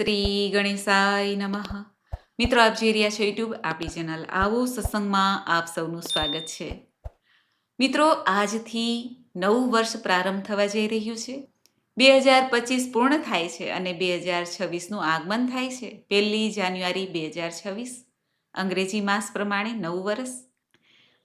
શ્રી ગણેશાય નમઃ. મિત્રો, આપ જોઈ રહ્યા છો યુટ્યુબ આપણી ચેનલ આવો સત્સંગમાં આપ સૌનું સ્વાગત છે. મિત્રો, આજથી નવું વર્ષ પ્રારંભ થવા જઈ રહ્યું છે. બે હજાર પચીસ પૂર્ણ થાય છે અને બે હજાર છવ્વીસનું આગમન થાય છે. પહેલી જાન્યુઆરી બે હજાર છવ્વીસ, અંગ્રેજી માસ પ્રમાણે નવું વર્ષ.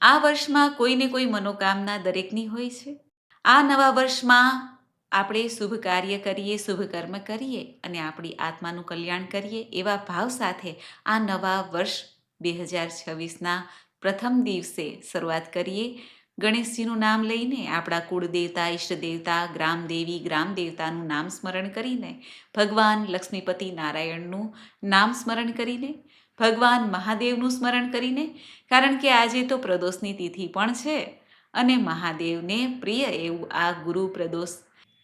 આ વર્ષમાં કોઈને કોઈ મનોકામના દરેકની હોય છે. આ નવા વર્ષમાં આપણે શુભ કાર્ય કરીએ, શુભ કર્મ કરીએ અને આપણી આત્માનું કલ્યાણ કરીએ એવા ભાવ સાથે આ નવા વર્ષ બે હજાર છવ્વીસના પ્રથમ દિવસે શરૂઆત કરીએ. ગણેશજીનું નામ લઈને આપણા કુળદેવતા, ઈષ્ટદેવતા, ગ્રામદેવી, ગ્રામદેવતાનું નામ સ્મરણ કરીને, ભગવાન લક્ષ્મીપતિ નારાયણનું નામ સ્મરણ કરીને, ભગવાન મહાદેવનું સ્મરણ કરીને, કારણ કે આજે તો પ્રદોષની તિથિ પણ છે અને મહાદેવને પ્રિય એવું આ ગુરુ પ્રદોષ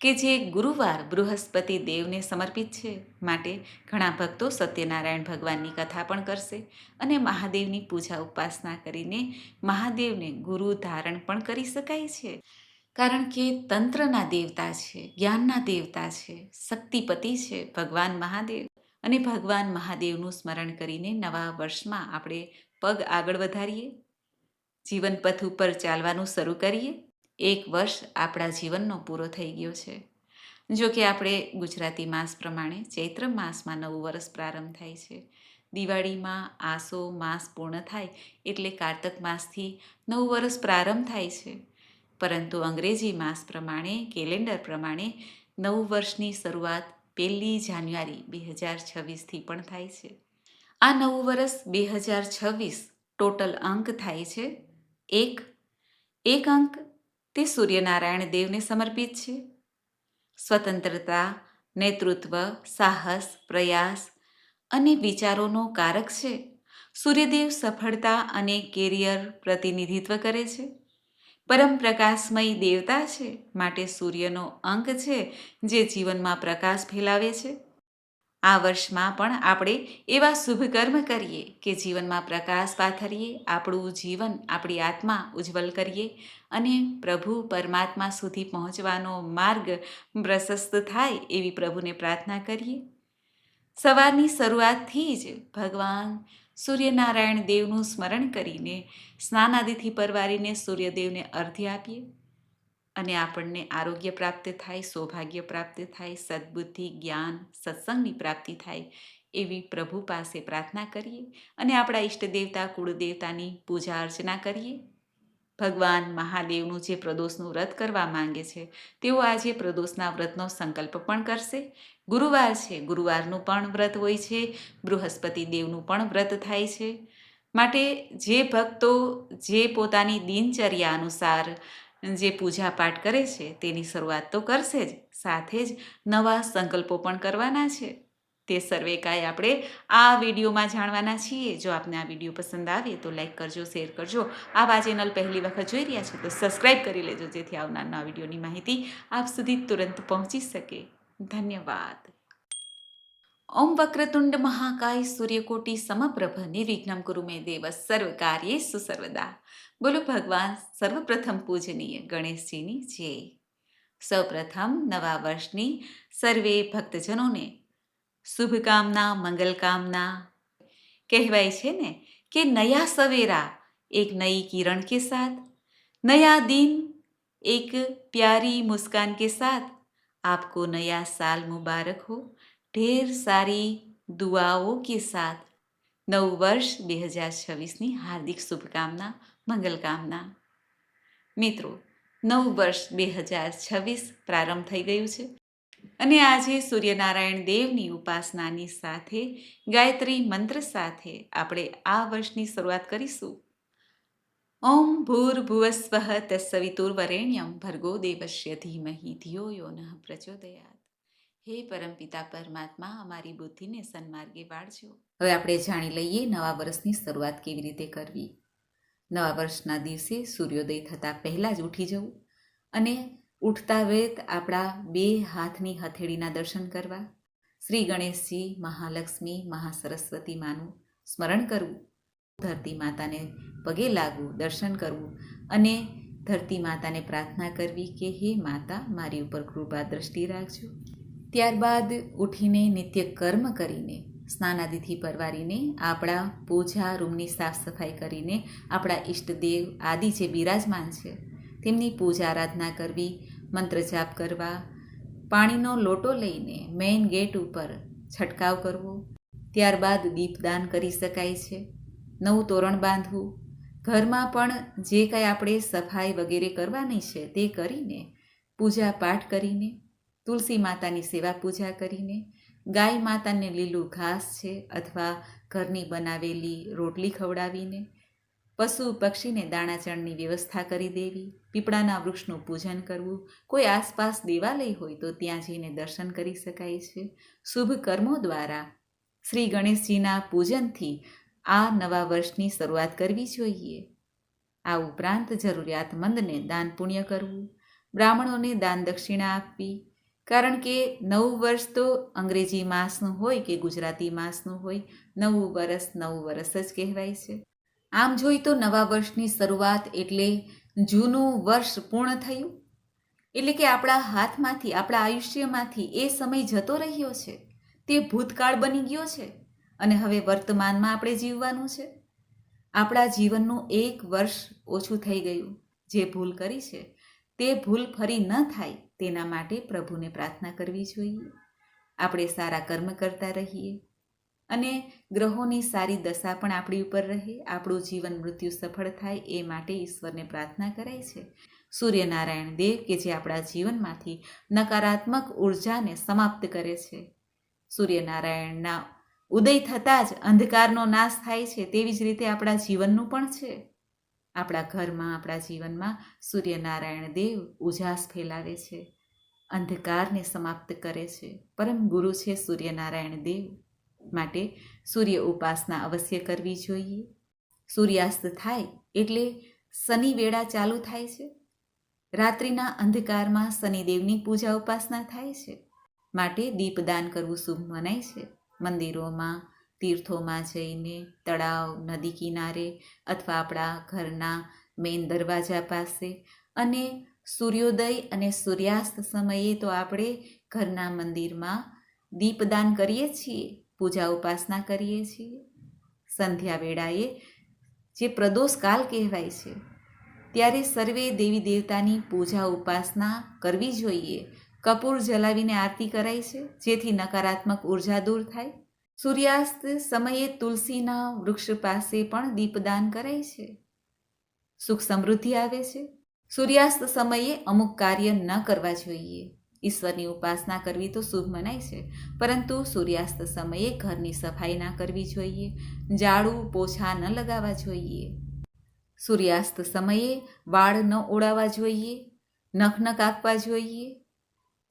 કે જે ગુરુવાર બૃહસ્પતિ દેવને સમર્પિત છે. માટે ઘણા ભક્તો સત્યનારાયણ ભગવાનની કથા પણ કરશે અને મહાદેવની પૂજા ઉપાસના કરીને મહાદેવને ગુરુ ધારણ પણ કરી શકાય છે. કારણ કે તંત્રના દેવતા છે, જ્ઞાનના દેવતા છે, શક્તિપતિ છે ભગવાન મહાદેવ. અને ભગવાન મહાદેવનું સ્મરણ કરીને નવા વર્ષમાં આપણે પગ આગળ વધારીએ, જીવન પથ ઉપર ચાલવાનું શરૂ કરીએ એક વર્ષ આપણા જીવનનો પૂરો થઈ ગયો છે. જો કે આપણે ગુજરાતી માસ પ્રમાણે ચૈત્ર માસમાં નવું વર્ષ પ્રારંભ થાય છે. દિવાળીમાં આસો માસ પૂર્ણ થાય એટલે કારતક માસથી નવું વર્ષ પ્રારંભ થાય છે. પરંતુ અંગ્રેજી માસ પ્રમાણે, કેલેન્ડર પ્રમાણે નવું વર્ષની શરૂઆત પહેલી જાન્યુઆરી બે હજાર છવ્વીસથી પણ થાય છે. આ નવું વર્ષ બે હજાર છવ્વીસ ટોટલ અંક થાય છે. એક એક અંક તે સૂર્યનારાયણ દેવને સમર્પિત છે. સ્વતંત્રતા, નેતૃત્વ, સાહસ, પ્રયાસ અને વિચારોનો કારક છે. સૂર્યદેવ સફળતા અને કેરિયર પ્રતિનિધિત્વ કરે છે. પરમ પ્રકાશમય દેવતા છે માટે સૂર્યનો અંક છે જે જીવનમાં પ્રકાશ ફેલાવે છે. આ વર્ષમાં પણ આપણે એવા શુભ કર્મ કરીએ કે જીવનમાં પ્રકાશ પાથરીએ, આપણું જીવન, આપણી આત્મા ઉજ્જવલ કરીએ અને પ્રભુ પરમાત્મા સુધી પહોંચવાનો માર્ગ પ્રશસ્ત થાય એવી પ્રભુને પ્રાર્થના કરીએ. સવારની શરૂઆતથી જ ભગવાન સૂર્યનારાયણ દેવનું સ્મરણ કરીને સ્નાનાદિથી પરવારીને સૂર્યદેવને અર્ધ્ય આપીએ. અને આપણને આરોગ્ય પ્રાપ્ત થાય, સૌભાગ્ય પ્રાપ્ત થાય, સદબુદ્ધિ, જ્ઞાન, સત્સંગની પ્રાપ્તિ થાય એવી પ્રભુ પાસે પ્રાર્થના કરીએ અને આપણા ઈષ્ટદેવતા કુળદેવતાની પૂજા અર્ચના કરીએ. ભગવાન મહાદેવનું જે પ્રદોષનું વ્રત કરવા માંગે છે, તેઓ આજે પ્રદોષના વ્રતનો સંકલ્પ પણ કરશે. ગુરુવાર છે, ગુરુવારનું પણ વ્રત હોય છે, બૃહસ્પતિ દેવનું પણ વ્રત થાય છે. માટે જે ભક્તો જે પોતાની દિનચર્યા અનુસાર જે પૂજા પાઠ કરે છે, તેની શરૂઆત તો કરશે જ, સાથે જ નવા સંકલ્પો પણ કરવાના છે. તે સર્વે કાંઈ આપણે આ વિડીયોમાં જાણવાના છીએ. જો આપને આ વીડિયો પસંદ આવે તો લાઈક કરજો, શેર કરજો. આવા ચેનલ પહેલી વખત જોઈ રહ્યા છો તો સબસ્ક્રાઈબ કરી લેજો, જેથી આવનાર નવા વિડીયોની માહિતી આપ સુધી તુરંત પહોંચી શકે. ધન્યવાદ. ઓમ વક્રતુંડ મહાકાય સૂર્યકોટી સમપ્રભ નિર્વિઘ્નમ કુરુ મે દેવ સર્વ કાર્ય સર્વદા. બોલો ભગવાન સર્વપ્રથમ પૂજનીય ગણેશજીની જય સૌપ્રથમ નવા વર્ષની સર્વે ભક્તજનોને શુભકામના મંગલકામના કહેવાય છે ને કે નયા સવેરા એક નઈ કિરણ કે સાથ નયા દિન એક પ્યારી મુસ્કાન કે સાથ आपको नया साल मुबारक हो ઢેર સારી દુઆઓ કે સાથ નવું વર્ષ બે હજાર છવ્વીસની હાર્દિક શુભકામના મંગલકામના. મિત્રો, નવું વર્ષ બે હજાર છવ્વીસ પ્રારંભ થઈ ગયું છે અને આજે સૂર્યનારાયણ દેવની ઉપાસનાની સાથે, ગાયત્રી મંત્ર સાથે આપણે આ વર્ષની શરૂઆત કરીશું. ઓમ ભૂર્ભુવસ્વ તત્સવિતુર્વરેણ્યમ ભર્ગો દેવશ્ય ધીમહી ધિયો યો નઃ પ્રચોદયાત. હે પરમપિતા પરમાત્મા, અમારી બુદ્ધિને સન્માર્ગે વાળજો. હવે આપણે જાણી લઈએ નવા વર્ષની શરૂઆત કેવી રીતે કરવી. નવા વર્ષના દિવસે સૂર્યોદય થતાં પહેલાં જ ઉઠી જવું અને ઉઠતા વેત આપણા બે હાથની હથેળીના દર્શન કરવા, શ્રી ગણેશજી, મહાલક્ષ્મી, મહાસરસ્વતી માનું સ્મરણ કરવું, ધરતી માતાને પગે લાગવું, દર્શન કરવું અને ધરતી માતાને પ્રાર્થના કરવી કે, હે માતા, મારી ઉપર કૃપા દ્રષ્ટિ રાખજો. ત્યારબાદ ઉઠીને નિત્ય કર્મ કરીને સ્નાનાદિથી પરવારીને, આપણા પૂજા રૂમની સાફ સફાઈ કરીને, આપણા ઈષ્ટદેવ આદિ જે બિરાજમાન છે, તેમની પૂજા આરાધના કરવી, મંત્ર જાપ કરવા, પાણીનો લોટો લઈને મેઇન ગેટ ઉપર છંટકાવ કરવો, ત્યારબાદ દીપદાન કરી શકાય છે, નવું તોરણ બાંધવું, ઘરમાં પણ જે કાંઈ આપણે સફાઈ વગેરે કરવાની છે તે કરીને, પૂજા પાઠ કરીને, તુલસી માતાની સેવા પૂજા કરીને ગાય માતાને લીલું ઘાસ છે અથવા ઘરની બનાવેલી રોટલી ખવડાવીને પશુ પક્ષીને દાણાચણની વ્યવસ્થા કરી દેવી, પીપળાના વૃક્ષનું પૂજન કરવું, કોઈ આસપાસ દેવાલય હોય તો ત્યાં જઈને દર્શન કરી શકાય છે. શુભ કર્મો દ્વારા શ્રી ગણેશજીના પૂજનથી આ નવા વર્ષની શરૂઆત કરવી જોઈએ. આ ઉપરાંત જરૂરિયાતમંદને દાન પુણ્ય કરવું, બ્રાહ્મણોને દાન દક્ષિણા આપવી કારણ કે નવું વર્ષ તો અંગ્રેજી માસનું હોય કે ગુજરાતી માસનું હોય, નવું વર્ષ નવું વર્ષ જ કહેવાય છે. આમ જોઈ તો નવા વર્ષની શરૂઆત એટલે જૂનું વર્ષ પૂર્ણ થયું. એટલે કે આપણા હાથમાંથી, આપણા આયુષ્યમાંથી એ સમય જતો રહ્યો છે. તે ભૂતકાળ બની ગયો છે અને હવે વર્તમાનમાં આપણે જીવવાનું છે. આપણા જીવનનું એક વર્ષ ઓછું થઈ ગયું. જે ભૂલ કરી છે, તે ભૂલ ફરી ન થાય. તેના માટે પ્રભુને પ્રાર્થના કરવી જોઈએ. આપણે સારા કર્મ કરતા રહીએ અને ગ્રહોની સારી દશા પણ આપણી ઉપર રહે. આપણું જીવન મૃત્યુ સફળ થાય એ માટે ઈશ્વરને પ્રાર્થના કરાય છે. સૂર્યનારાયણ દેવ કે જે આપણા જીવનમાંથી નકારાત્મક ઉર્જાને સમાપ્ત કરે છે. સૂર્યનારાયણના ઉદય થતાં જ અંધકારનો નાશ થાય છે તેવી જ રીતે આપણા જીવનનું પણ છે. આપણા ઘરમાં, આપણા જીવનમાં સૂર્યનારાયણ દેવ ઉજાસ ફેલાવે છે, અંધકારને સમાપ્ત કરે છે. પરમ ગુરુ છે સૂર્યનારાયણ દેવ. માટે સૂર્ય ઉપાસના અવશ્ય કરવી જોઈએ. સૂર્યાસ્ત થાય એટલે શનિ વેળા ચાલુ થાય છે. રાત્રિના અંધકારમાં શનિદેવની પૂજા ઉપાસના થાય છે. માટે દીપદાન કરવું શુભ મનાય છે. મંદિરોમાં તીર્થોમાં જઈને, તળાવ, નદી કિનારે અથવા આપણા ઘરના મેઇન દરવાજા પાસે. અને સૂર્યોદય અને સૂર્યાસ્ત સમયે તો આપણે ઘરના મંદિરમાં દીપદાન કરીએ છીએ, પૂજા ઉપાસના કરીએ છીએ. સંધ્યા વેળાએ જે પ્રદોષ કાલ કહેવાય છે, ત્યારે સર્વે દેવી દેવતાની પૂજા ઉપાસના કરવી જોઈએ. કપૂર જલાવીને આરતી કરાય છે, જેથી નકારાત્મક ઊર્જા દૂર થાય. સૂર્યાસ્ત સમયે તુલસીના વૃક્ષ પાસે પણ દીપદાન કરાય છે. સુખ સમૃદ્ધિ આવે છે. સૂર્યાસ્ત સમયે અમુક કાર્ય ન કરવા જોઈએ. ઈશ્વરની ઉપાસના કરવી તો શુભ મનાય છે, પરંતુ સૂર્યાસ્ત સમયે ઘરની સફાઈ ના કરવી જોઈએ, ઝાડુ પોછા ન લગાવવા જોઈએ. સૂર્યાસ્ત સમયે વાળ ન ઓળાવવા જોઈએ, નખ ન કાપવા જોઈએ,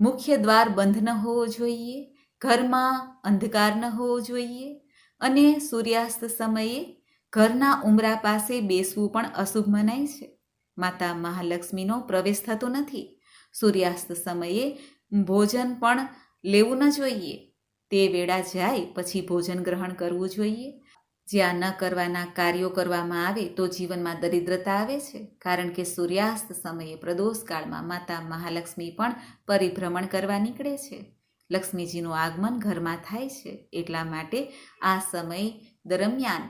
મુખ્ય દ્વાર બંધ ન હોવો જોઈએ ઘરમાં અંધકાર ન હોવો જોઈએ અને સૂર્યાસ્ત સમયે ઘરના ઉમરા પાસે બેસવું પણ અશુભ મનાય છે. માતા મહાલક્ષ્મીનો પ્રવેશ થતો નથી. સૂર્યાસ્ત સમયે ભોજન પણ લેવું ન જોઈએ. તે વેળા જાય પછી ભોજન ગ્રહણ કરવું જોઈએ. જ્યાં ન કરવાના કાર્યો કરવામાં આવે તો જીવનમાં દરિદ્રતા આવે છે. કારણ કે સૂર્યાસ્ત સમયે પ્રદોષ કાળમાં માતા મહાલક્ષ્મી પણ પરિભ્રમણ કરવા નીકળે છે. લક્ષ્મીજીનું આગમન ઘરમાં થાય છે એટલા માટે આ સમય દરમિયાન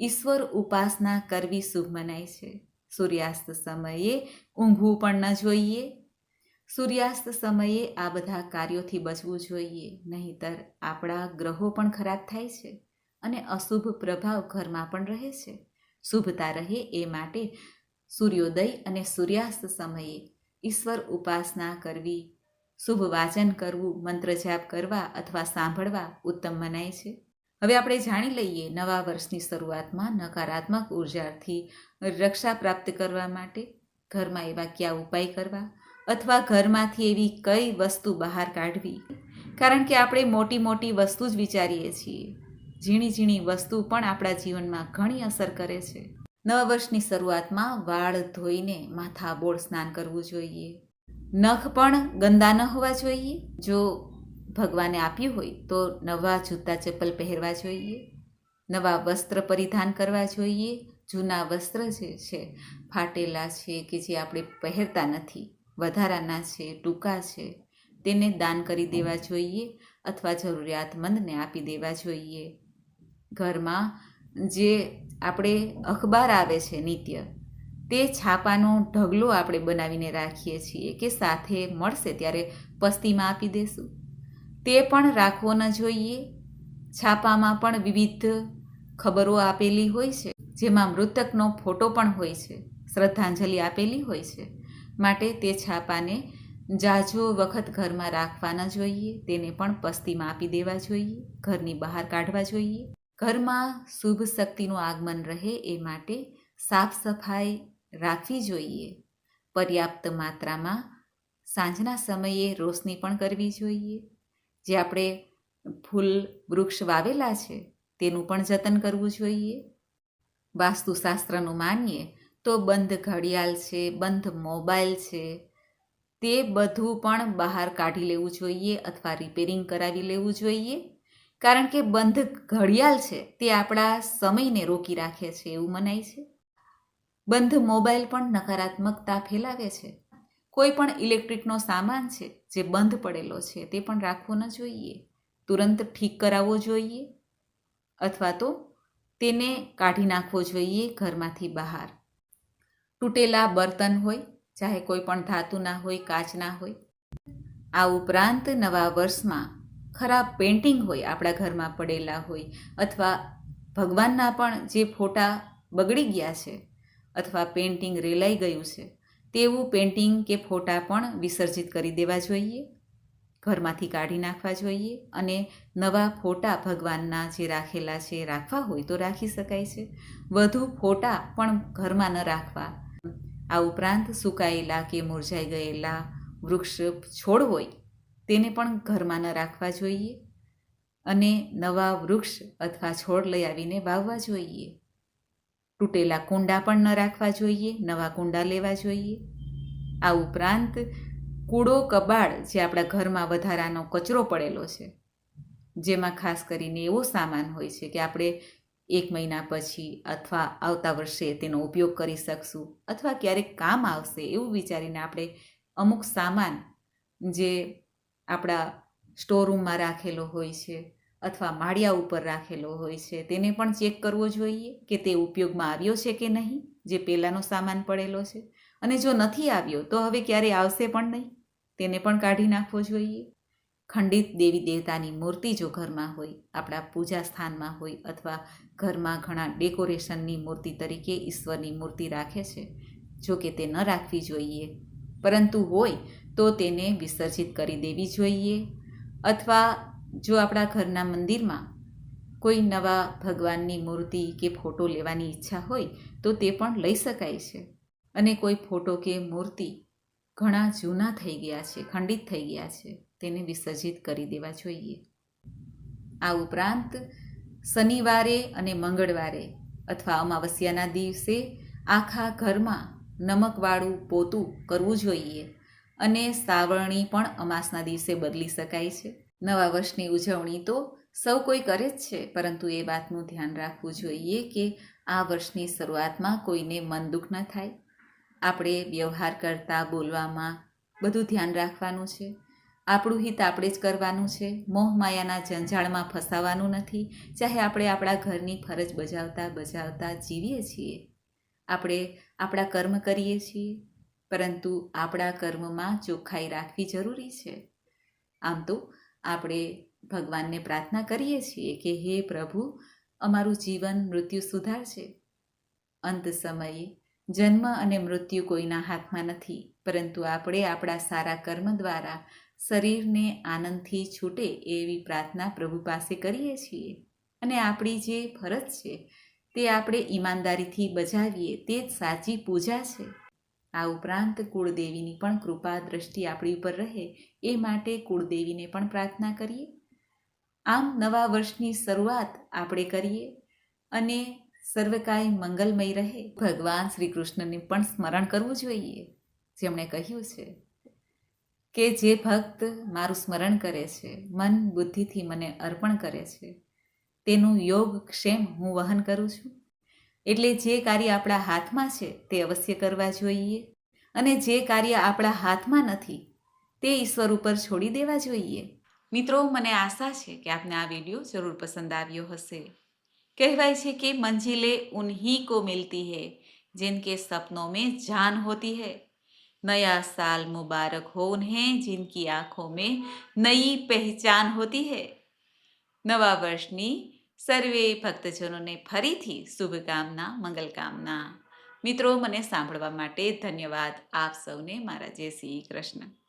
ઈશ્વર ઉપાસના કરવી શુભ મનાય છે. સૂર્યાસ્ત સમયે ઊંઘવું પણ ન જોઈએ. સૂર્યાસ્ત સમયે આ બધા કાર્યોથી બચવું જોઈએ, નહીંતર આપણા ગ્રહો પણ ખરાબ થાય છે અને અશુભ પ્રભાવ ઘરમાં પણ રહે છે. શુભતા રહે એ માટે સૂર્યોદય અને સૂર્યાસ્ત સમયે ઈશ્વર ઉપાસના કરવી શુભ વાચન કરવું મંત્ર જાપ કરવા અથવા સાંભળવા ઉત્તમ મનાય છે. હવે આપણે જાણી લઈએ નવા વર્ષની શરૂઆતમાં નકારાત્મક ઉર્જાથી રક્ષા પ્રાપ્ત કરવા માટે ઘરમાં એવા કયા ઉપાય કરવા અથવા ઘરમાંથી એવી કઈ વસ્તુ બહાર કાઢવી? કારણ કે આપણે મોટી મોટી વસ્તુ જ વિચારીએ છીએ. ઝીણી ઝીણી વસ્તુ પણ આપણા જીવનમાં ઘણી અસર કરે છે. નવા વર્ષની શરૂઆતમાં વાળ ધોઈને માથા બોળ સ્નાન કરવું જોઈએ. નખ પણ ગંદા ન હોવા જોઈએ. જો ભગવાને આપ્યું હોય તો નવા જૂતા ચપ્પલ પહેરવા જોઈએ. નવા વસ્ત્ર પરિધાન કરવા જોઈએ. જૂના વસ્ત્ર જે છે, ફાટેલા છે કે જે આપણે પહેરતા નથી, વધારાના છે, ટૂંકા છે, તેને દાન કરી દેવા જોઈએ અથવા જરૂરિયાતમંદને આપી દેવા જોઈએ. ઘરમાં જે આપણે અખબાર આવે છે, નિત્ય તે છાપાનો ઢગલો આપણે બનાવીને રાખીએ છીએ કે સાથે મળશે ત્યારે પસ્તીમાં આપી દેશું. તે પણ રાખવો ન જોઈએ. છાપામાં પણ વિવિધ ખબરો આપેલી હોય છે, જેમાં મૃતકનો ફોટો પણ હોય છે, શ્રદ્ધાંજલિ આપેલી હોય છે. માટે તે છાપાને જાજો વખત ઘરમાં રાખવા ન જોઈએ, તેને પણ પસ્તીમાં આપી દેવા જોઈએ, ઘરની બહાર કાઢવા જોઈએ. ઘરમાં શુભ શક્તિનું આગમન રહે એ માટે સાફ સફાઈ રાખવી જોઈએ. પર્યાપ્ત માત્રામાં સાંજના સમયે રોશની પણ કરવી જોઈએ. જે આપણે ફૂલ વૃક્ષ વાવેલા છે, તેનું પણ જતન કરવું જોઈએ. વાસ્તુશાસ્ત્રનું માનીએ તો બંધ ઘડિયાળ છે, બંધ મોબાઈલ છે, તે બધું પણ બહાર કાઢી લેવું જોઈએ અથવા રિપેરિંગ કરાવી લેવું જોઈએ. કારણ કે બંધ ઘડિયાળ છે, તે આપણા સમયને રોકી રાખે છે, એવું મનાય છે. બંધ મોબાઈલ પણ નકારાત્મકતા ફેલાવે છે. કોઈ પણ ઇલેક્ટ્રિકનો સામાન છે જે બંધ પડેલો છે તે પણ રાખવો ન જોઈએ. તુરંત ઠીક કરાવવો જોઈએ અથવા તો તેને કાઢી નાખવો જોઈએ ઘરમાંથી બહાર. તૂટેલા બર્તન હોય, ચાહે કોઈ પણ ધાતુના હોય કાચના હોય. આ ઉપરાંત નવા વર્ષમાં ખરાબ પેન્ટિંગ હોય, આપણા ઘરમાં પડેલા હોય અથવા ભગવાનના પણ જે ફોટા બગડી ગયા છે અથવા પેન્ટિંગ રેલાઈ ગયું છે, તેવું પેન્ટિંગ કે ફોટા પણ વિસર્જિત કરી દેવા જોઈએ, ઘરમાંથી કાઢી નાખવા જોઈએ અને નવા ફોટા ભગવાનના જે રાખેલા છે રાખવા હોય તો રાખી શકાય છે. વધુ ફોટા પણ ઘરમાં ન રાખવા. આ ઉપરાંત સુકાયેલા કે મુરઝાઈ ગયેલા વૃક્ષ છોડ હોય તેને પણ ઘરમાં ન રાખવા જોઈએ અને નવા વૃક્ષ અથવા છોડ લઈ આવીને વાવવા જોઈએ. તૂટેલા કુંડા પણ ન રાખવા જોઈએ, નવા કુંડા લેવા જોઈએ. આ ઉપરાંત, કૂડો કબાડ જે આપણા ઘરમાં વધારાનો કચરો પડેલો છે, જેમાં ખાસ કરીને એવો સામાન હોય છે કે આપણે એક મહિના પછી અથવા આવતા વર્ષે તેનો ઉપયોગ કરી શકશું અથવા ક્યારેક કામ આવશે એવું વિચારીને આપણે અમુક સામાન જે આપણા સ્ટોરરૂમમાં રાખેલો હોય છે અથવા માળિયા ઉપર રાખેલો હોય છે, તેને પણ ચેક કરવો જોઈએ કે તે ઉપયોગમાં આવ્યો છે કે નહીં, જે પહેલાંનો સામાન પડેલો છે. અને જો નથી આવ્યો, તો હવે ક્યારે આવશે પણ નહીં, તેને પણ કાઢી નાખવો જોઈએ. ખંડિત દેવી દેવતાની મૂર્તિ જો ઘરમાં હોય, આપણા પૂજા સ્થાનમાં હોય અથવા ઘરમાં ઘણા ડેકોરેશનની મૂર્તિ તરીકે ઈશ્વરની મૂર્તિ રાખે છે, જો કે તે ન રાખવી જોઈએ. પરંતુ હોય, તો તેને વિસર્જિત કરી દેવી જોઈએ. અથવા જો આપણા ઘરના મંદિરમાં કોઈ નવા ભગવાનની મૂર્તિ કે ફોટો લેવાની ઈચ્છા હોય, તો તે પણ લઈ શકાય છે. અને કોઈ ફોટો કે મૂર્તિ ઘણા જૂના થઈ ગયા છે, ખંડિત થઈ ગયા છે, તેને વિસર્જિત કરી દેવા જોઈએ. આ ઉપરાંત, શનિવારે અને મંગળવારે અથવા અમાવસ્યાના દિવસે આખા ઘરમાં નમકવાળું પોતું કરવું જોઈએ અને સાવરણી પણ અમાસના દિવસે બદલી શકાય છે. નવા વર્ષની ઉજવણી તો સૌ કોઈ કરે જ છે, પરંતુ એ વાતનું ધ્યાન રાખવું જોઈએ કે આ વર્ષની શરૂઆતમાં કોઈને મન દુઃખ ન થાય. આપણે વ્યવહાર કરતા, બોલવામાં બધું ધ્યાન રાખવાનું છે. આપણું હિત આપણે જ કરવાનું છે. મોહ માયાના જંજાળમાં ફસાવાનું નથી. ચાહે આપણે આપણા ઘરની ફરજ બજાવતા બજાવતા જીવીએ છીએ. આપણે આપણા કર્મ કરીએ છીએ, પરંતુ આપણા કર્મમાં ચોખ્ખાઈ રાખવી જરૂરી છે. આમ તો આપણે ભગવાનને પ્રાર્થના કરીએ છીએ કે હે પ્રભુ, અમારું જીવન મૃત્યુ સુધારશે. અંત સમયે જન્મ અને મૃત્યુ કોઈના હાથમાં નથી, પરંતુ આપણે આપણા સારા કર્મ દ્વારા શરીરને આનંદથી છૂટે એવી પ્રાર્થના પ્રભુ પાસે કરીએ છીએ. અને આપણી જે ફરજ છે, તે આપણે ઈમાનદારીથી બજાવીએ, તે જ સાચી પૂજા છે. આ ઉપરાંત કુળદેવીની પણ કૃપા દ્રષ્ટિ આપણી ઉપર રહે, એ માટે કુળદેવીને પણ પ્રાર્થના કરીએ. આમ નવા વર્ષની શરૂઆત આપણે કરીએ અને સર્વકાય મંગલમય રહે. ભગવાન શ્રી કૃષ્ણને પણ સ્મરણ કરવું જોઈએ, જેમણે કહ્યું છે કે જે ભક્ત મારું સ્મરણ કરે છે, મન બુદ્ધિથી મને અર્પણ કરે છે, તેનું યોગ ક્ષેમ હું વહન કરું છું. એટલે જે કાર્ય આપણા હાથમાં છે તે અવશ્ય કરવા જોઈએ. અને જે કાર્ય આપણા હાથમાં નથી, તે ઈશ્વર ઉપર છોડી દેવા જોઈએ. મિત્રો, મને આશા છે કે આપને આ વીડિયો જરૂર પસંદ આવ્યો હશે. કહેવાય છે કે મંજિલે ઉન્હી કો મિલતી હે जिनके સપનો में जान होती है नया साल मुबारक हो उन्हें जिनकी आंखों में नई पहचान होती है નવા વર્ષની સર્વે ભક્તજનોને ફરીથી શુભકામના, મંગલકામના. મિત્રો, મને સાંભળવા માટે ધન્યવાદ. આપ સૌને મારા જય શ્રી કૃષ્ણ.